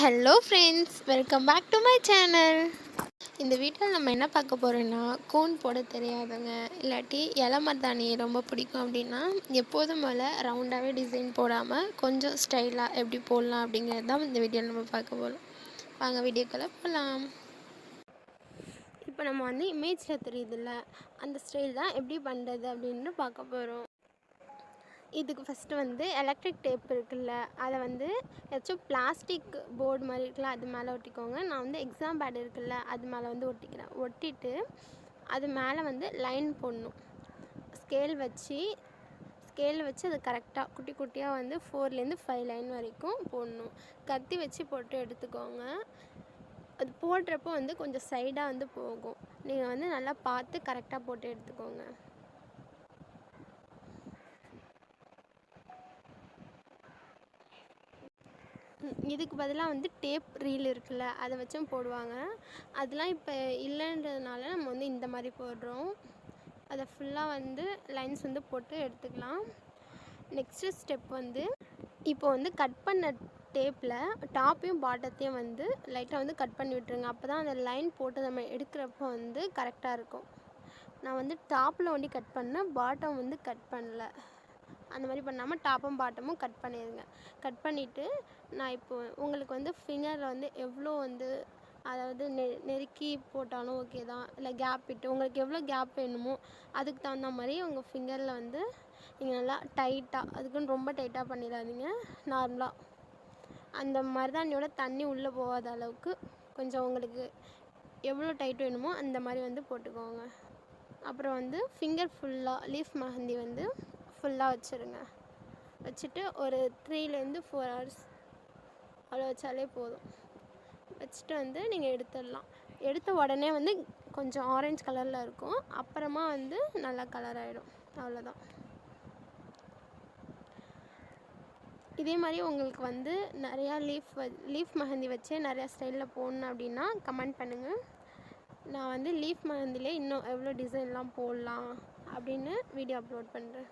Hello friends welcome back to my channel இந்த வீட்டில் நம்ம என்ன பார்க்க போகிறோன்னா கோன் போட தெரியாதவங்க இல்லாட்டி இலை மருதாணி ரொம்ப பிடிக்கும் அப்படின்னா எப்போதும் போல் ரவுண்டாகவே டிசைன் போடாமல் கொஞ்சம் ஸ்டைலாக எப்படி போடலாம் அப்படிங்கிறது தான் இந்த வீடியோவில் நம்ம பார்க்க போகிறோம் வாங்க வீடியோக்குள்ளே போகலாம் இப்போ நம்ம வந்து இமேஜில் தெரியுதுல்ல அந்த ஸ்டைல் தான் எப்படி பண்ணுறது அப்படின்னு பார்க்க போகிறோம் இதுக்கு ஃபஸ்ட்டு வந்து எலக்ட்ரிக் டேப் இருக்குல்ல அதை வந்து ஏதாச்சும் பிளாஸ்டிக் போர்டு மாதிரி இருக்குல்ல அது மேலே ஒட்டிக்கோங்க. நான் வந்து எக்ஸாம் பேட் இருக்குல்ல அது மேலே வந்து ஒட்டிக்கிறேன். ஒட்டிட்டு அது மேலே வந்து லைன் போடணும். ஸ்கேல் வச்சு ஸ்கேல் வச்சு அது கரெக்டாக குட்டி குட்டியாக வந்து ஃபோர்லேருந்து ஃபைவ் லைன் வரைக்கும் போடணும். கத்தி வச்சு போட்டு எடுத்துக்கோங்க. அது போடுறப்போ வந்து கொஞ்சம் சைடாக வந்து போகும். நீங்கள் வந்து நல்லா பார்த்து கரெக்டாக போட்டு எடுத்துக்கோங்க. இதுக்கு பதிலாக வந்து டேப் ரீல் இருக்குல்ல அதை வச்சும் போடுவாங்க. அதெல்லாம் இப்போ இல்லைன்றதுனால நம்ம வந்து இந்த மாதிரி போடுறோம். அதை ஃபுல்லாக வந்து லைன்ஸ் வந்து போட்டு எடுத்துக்கலாம். நெக்ஸ்ட்டு ஸ்டெப் வந்து இப்போ வந்து கட் பண்ண டேப்பில் டாப்பையும் பாட்டத்தையும் வந்து லைட்டாக வந்து கட் பண்ணி விட்டுருங்க. அப்போ தான் அந்த லைன் போட்டு நம்ம எடுக்கிறப்போ வந்து கரெக்டாக இருக்கும். நான் வந்து டாப்பில் ஒண்டி கட் பண்ணேன் பாட்டம் வந்து கட் பண்ணல. அந்த மாதிரி பண்ணாமல் டாப்பும் பாட்டமும் கட் பண்ணிடுங்க. கட் பண்ணிவிட்டு நான் இப்போ உங்களுக்கு வந்து ஃபிங்கரில் வந்து எவ்வளோ வந்து அதாவது நெ நெருக்கி போட்டாலும் ஓகே தான். இல்லை கேப் விட்டு உங்களுக்கு எவ்வளோ கேப் வேணுமோ அதுக்கு தகுந்த மாதிரி உங்கள் ஃபிங்கரில் வந்து நீங்கள் நல்லா டைட்டாக அதுக்குன்னு ரொம்ப டைட்டாக பண்ணிடாதீங்க. நார்மலாக அந்த மருதாணியோட தண்ணி உள்ளே போகாத அளவுக்கு கொஞ்சம் உங்களுக்கு எவ்வளோ டைட் வேணுமோ அந்த மாதிரி வந்து போட்டுக்கோங்க. அப்புறம் வந்து ஃபிங்கர் ஃபுல்லாக லீஃப் மெஹந்தி வந்து ஃபுல்லாக வச்சுருங்க. வச்சுட்டு ஒரு த்ரீலேருந்து ஃபோர் ஹவர்ஸ் அவ்வளோ வச்சாலே போதும். வச்சுட்டு வந்து நீங்கள் எடுத்துடலாம். எடுத்த உடனே வந்து கொஞ்சம் ஆரஞ்சு கலரில் இருக்கும். அப்புறமா வந்து நல்லா கலர் ஆகிடும் அவ்வளோதான். இதே மாதிரி உங்களுக்கு வந்து நிறையா லீஃப் லீஃப் மெஹந்தி வச்சு நிறையா ஸ்டைலில் போடணும் அப்படின்னா கமெண்ட் பண்ணுங்கள் நான் வந்து லீஃப் மெஹந்திலே இன்னும் எவ்வளோ டிசைன்லாம் போடலாம் அப்படின்னு வீடியோ அப்லோட் பண்ணுறேன்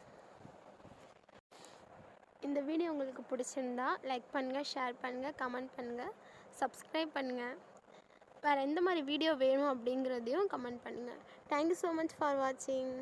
இந்த வீடியோ உங்களுக்கு பிடிச்சிருந்தா லைக் பண்ணுங்கள் ஷேர் பண்ணுங்கள் கமெண்ட் பண்ணுங்கள் சப்ஸ்கிரைப் பண்ணுங்கள் வேறு எந்த மாதிரி வீடியோ வேணும் அப்படிங்கிறதையும் கமெண்ட் பண்ணுங்கள் தேங்க்யூ ஸோ மச் ஃபார் வாட்சிங்